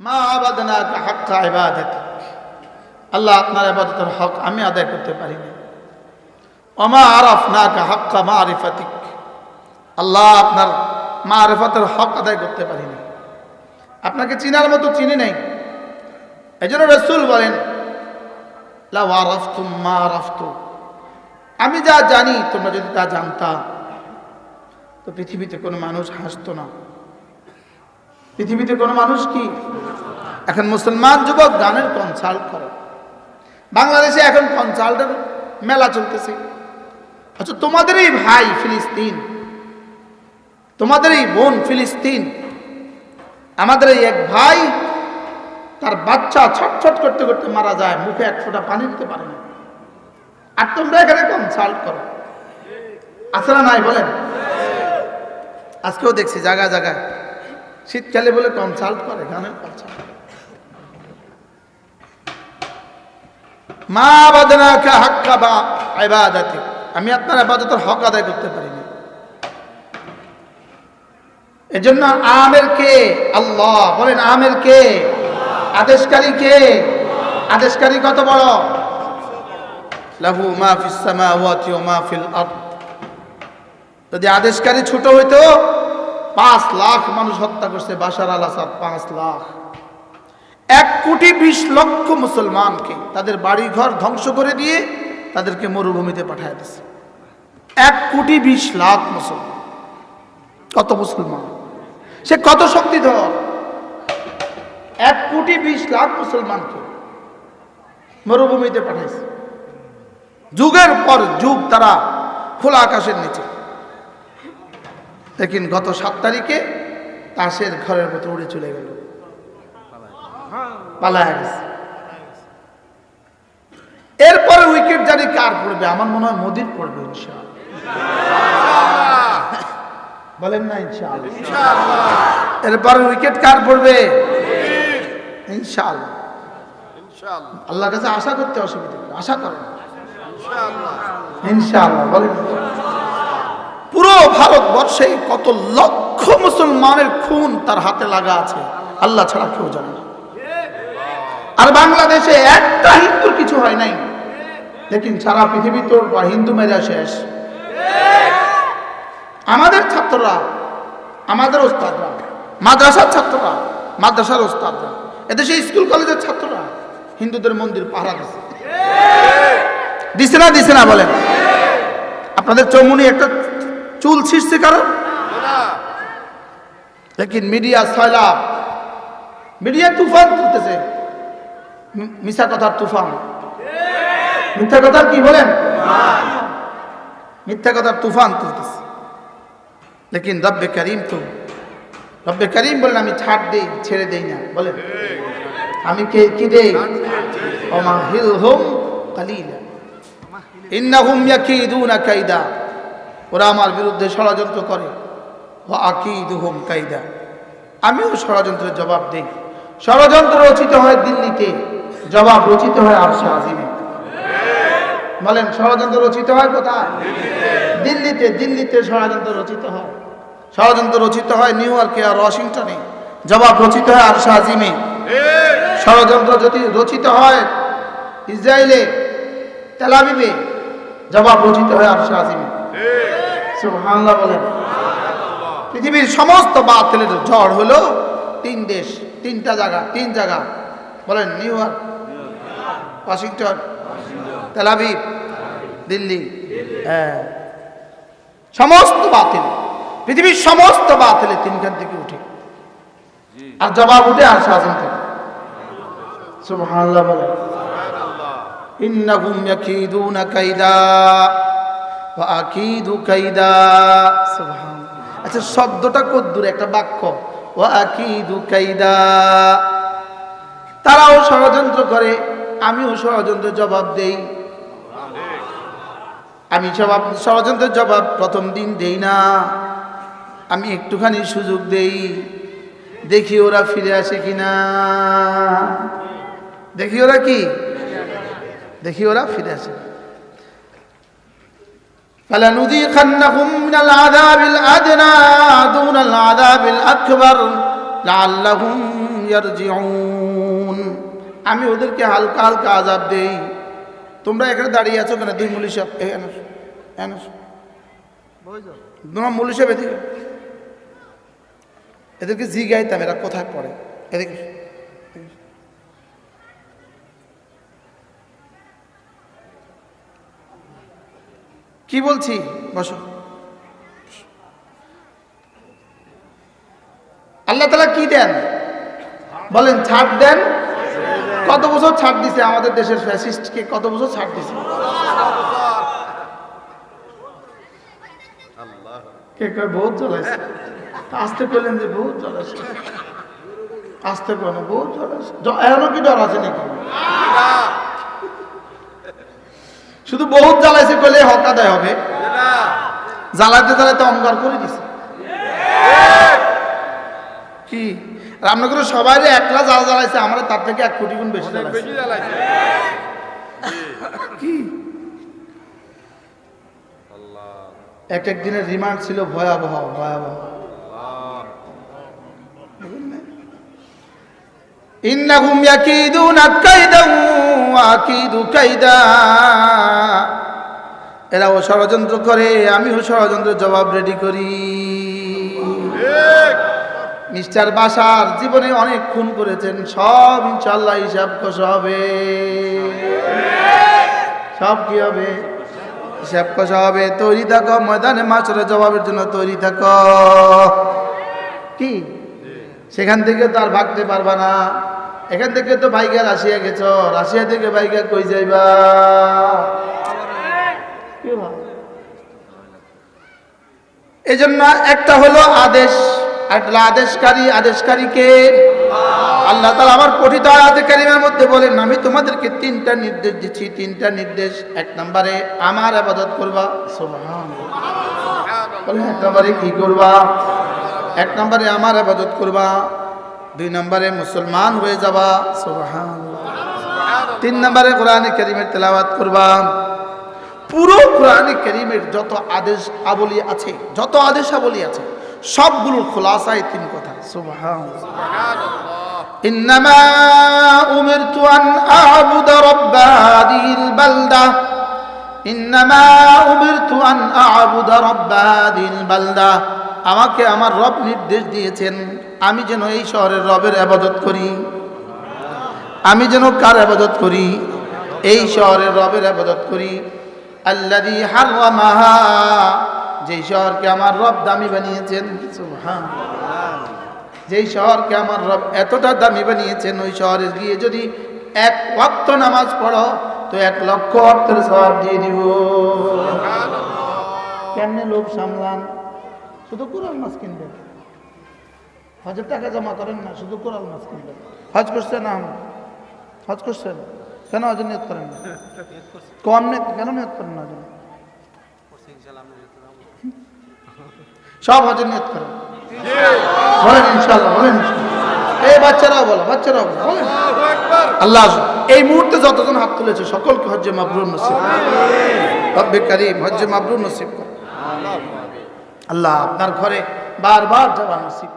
মা আল্লাহ আপনার ইবাদতের হক আমি আদায় করতে পারিনি। অমা আরফ না কা হাক্কা মা আরিফাতিক আল্লাহ আপনার মা আরিফাতের হক আদায় করতে পারিনি। আপনাকে চিনার মতো চিনি নাই। এই জন্য রসুল বলেন মা আমি যা জানি, তোমরা যদি তা জানতাম তো পৃথিবীতে কোনো মানুষ হাসতো না। পৃথিবীতে কোনো মানুষ কি এখন মুসলমান যুবক গানের কনসাল্ট করে। বাংলাদেশে এখন কনসাল্টের মেলা চলতেছে। আচ্ছা তোমাদেরই ভাই ফিলিস্তিন তোমাদেরই বোন ফিলিস্তিন, আমাদের এই এক ভাই, তার বাচ্চা ছটছট করতে করতে মারা যায়, মুখে এক ফোঁটা পানি দিতে পারে না। আর তোমরা এখানে কনসাল্ট করো। আছে না নাই বলেন? আজকেও দেখছি জায়গায় জায়গায়। শীতকালে বলে কনসাল্ট করে গানের কনসাল্ট। মা বাদনাকা হাক্কা বা আমি আপনার ইবাদতের হক আদায় করতে পারিনি। এজন্য আমের কে? আল্লাহ। বলেন, আমের কে? আদেশকারী কে? আদেশকারী কত বড়? লাহু মা সামাওয়াতি আরদ। যদি আদেশকারী ছোট হইতো, পাঁচ লাখ মানুষ হত্যা করছে, বাশার আল আসাদ, পাঁচ লাখ। এক কোটি বিশ লক্ষ মুসলমানকে তাদের বাড়ি ঘর ধ্বংস করে দিয়ে তাদেরকে মরুভূমিতে পাঠায় দিছে এক কোটি বিশ লাখ মুসলমান। কত মুসলমান? সে কত শক্তিধর? এক কোটি বিশ লাখ মুসলমানকে মরুভূমিতে পাঠাইছে। যুগের পর যুগ তারা খোলা আকাশের নিচে। লেকিন গত সাত তারিখে তাসের ঘরের মতো উড়ে চলে গেল। পালায় গেছে। এরপরে উইকেট জানি কার পড়বে? আমার মনে হয় মোদির পড়বে বলেন না এরপরে উইকেট কার পড়বে? আল্লাহর কাছে আশা করতে অসুবিধা আশা করেন। ইনশাআল্লাহ বলেন। পুরো ভারতবর্ষে কত লক্ষ মুসলমানের খুন তার হাতে লাগা আছে আল্লাহ ছাড়া কেউ জানে না। আর বাংলাদেশে একটা হিন্দুর কিছু হয় নাই। লেকিন সারা পৃথিবী তোর হিন্দু মেরা শেষ। আমাদের ছাত্ররা, আমাদের ওস্তাদরা, মাদ্রাসার ছাত্ররা, মাদ্রাসার ওস্তাদরা, এদেশে স্কুল কলেজের ছাত্ররা হিন্দুদের মন্দির পাহারা দিছে। দিছে না দিছে না বলেন। আপনাদের চৌমুনি একটা চুল ছিঁড়ছে কারণ লেকিন মিডিয়া সয়লাভ মিডিয়া তুফান তুলতেছে। মিশা কথার তুফান। মিথ্যা কথার কি বলেন? মিথ্যা কথার তুফান তুলতেছে। লেকিন রব্বে করিম তো, রব্বে করিম বলেন, আমি ছাড় দেই, ছেড়ে দেই না। বলেন, আমি কে, কি দেই? ওমা হিল হোম কালিলা। ইন্নাহুম ইয়াকিদুনা কাইদা। ওরা আমার বিরুদ্ধে ষড়যন্ত্র করে। ও আকিদুহুম কাইদা। আমিও ষড়যন্ত্রের জবাব দেই। ষড়যন্ত্র রচিত হয় দিল্লিতে। জবাব রচিত হয় আরশে আজিমে বলেন, ষড়যন্ত্র রচিত হয় কোথায়? দিল্লিতে। দিল্লিতে ষড়যন্ত্র রচিত হয়। ষড়যন্ত্র রচিত হয় নিউ ইয়র্কে আর ওয়াশিংটনে। জবাব রচিত হয় আরশে আজিমে। ষড়যন্ত্র যদি রচিত হয় ইসরায়েলে তেলাবিবে জবাব রচিত হয় আরশে আজিমে। বলেন। পৃথিবীর সমস্ত বাতিলের ঝড় হলো তিন দেশ, তিনটা জায়গা, তিন জায়গা। বলেন, New York Washington Tel Aviv Delhi. হ্যাঁ। সমস্ত বাতিল, পৃথিবীর সমস্ত বাতিলে তিনখান থেকে উঠে। আর জবাব উঠে আর শাসন থেকে সুবহানাল্লাহ বলেন ইন্নাহুম ইয়াকিদুনা কাইদা ওয়া আকিদু কাইদা। সুবহান আচ্ছা শব্দটা কদ্দুর একটা বাক্য। ওয়া আকিদু কাইদা। তারাও ষড়যন্ত্র করে। আমিও ষড়যন্ত্রের জবাব দেই আমি জবাব ষড়যন্ত্রের জবাব প্রথম দিন দেই না আমি একটুখানি সুযোগ দেই দেখি ওরা ফিরে আসে কিনা দেখি ওরা কি দেখি ওরা ফিরে আসে فلنذيقنهم من العذاب الأدنى دون العذاب الأكبر لعلهم ইয়ারজিউন আমি ওদেরকে হালকা হালকা আজাব দেই। তোমরা এখানে দাঁড়িয়ে আছো কেন? দুই মুলি সাহেব এখানে। তোমরা মুলি সাহেব এদিকে। এদেরকে জিগাইতাম এরা কোথায় পড়ে? এদিকে। কি বলছি? বসো। আল্লাহ তালা কি দেন? বলেন, ছাড় দেন। কত বছর ছাড় দিছে আমাদের দেশের ফ্যাসিস্টকে? কত বছর ছাড় দিছে? কে কয়, বহুত জ্বলাইছে। আসতে করলেন যে বহুত জ্বলাইছে। আসতে কেন বহুত জ্বলাইছে। এখনও কি ডর আছে নাকি? শুধু বহুত জ্বালাইছে করলে হক আদায় হবে। জ্বালাতে জ্বালাতে অঙ্গার করে দিছে। কি? রামনগরের সবাই একলা জ্বালা জ্বালাইছে আমরা তার থেকে এক কোটি গুণ বেশি কি? এক এক দিনের রিমান্ড ছিল ভয়াবহ ভয়াবহ। ইন্নাহুম ইয়াকিদুনা কাইদান ওয়া আকিদু কাইদা। এরাও ষড়যন্ত্র করে আমিও ষড়যন্ত্রের জবাব রেডি করি। মিস্টার বাসার জীবনে অনেক খুন করেছেন, সব ইনশাল্লাহ হিসাব কষ হবে। সব কি হবে? হিসাব কষ হবে। তৈরি থাকো, ময়দানে মাছের জবাবের জন্য তৈরি থাকো। কি? সেখান থেকে তো আর ভাগতে পারবা না। এখান থেকে তো বাইকে রাশিয়া গেছ। রাশিয়া থেকে বাইকে কই যাইবা? কি ভাব? এই জন্য একটা হলো আদেশ। একটা আদেশকারী আদেশকারীকে আল্লাহ তালা আমার পঠিত আয়াতে কারিমের মধ্যে বলেন আমি তোমাদেরকে তিনটা নির্দেশ দিচ্ছি তিনটা নির্দেশ। এক নম্বরে আমার আবাদত করবা। বলেন এক নম্বরে কি করবা? এক নম্বরে আমার আবাদত করবা। দুই নম্বরে মুসলমান হয়ে যাবা। সুবহানাল্লাহ। তিন নম্বরে কোরআনে কারিমের তেলাওয়াত করবা। পুরো কোরআনে করিমের যত আদেশ আবলি আছে যত আদেশ আবলি আছে সবগুলোর খোলাসায় তিন কথা সুবহানাল্লাহ إنما أمرت أن أعبد رب هذه البلدة إنما أمرت أن أعبد رب هذه البلدة আমাকে আমার রব নির্দেশ দিয়েছেন আমি যেন এই শহরের রবের আবাদত করি আমি যেন কার আবাদত করি এই শহরের রবের আবাদত করি আল্লাদি হারওয়ামাহা যেই শহরকে আমার রব দামি বানিয়েছেন যেই শহরকে আমার রব এতটা দামি বানিয়েছেন ওই শহরে গিয়ে যদি এক ওয়াক্ত নামাজ পড়ো তো এক লক্ষ অর্থের সব দিয়ে দিব। কেমনে লোভ সামলান? শুধু কোরআন মাছ কিনবেন? হজের টাকা জমা করেন না শুধু কোরআন মাছ কিনবেন। হজ করছেন না হজ করছেন? কেন হজ নিয়ত করেন না? কম নিয়ত কেন নিয়ত করেন না? সব হজের নিয়ত করেন বলেন ইনশাল্লাহ বলেন এই বাচ্চারাও বলো বাচ্চারাও বলো, বলেন। আল্লাহ এই মুহূর্তে যতজন হাত তুলেছে, সকলকে হজ্জে মাবরুর নসিব রব্বে কারিম, হজ্জে মাবরুর নসিব। আল্লাহ আপনার ঘরে বারবার যাওয়া নসিব।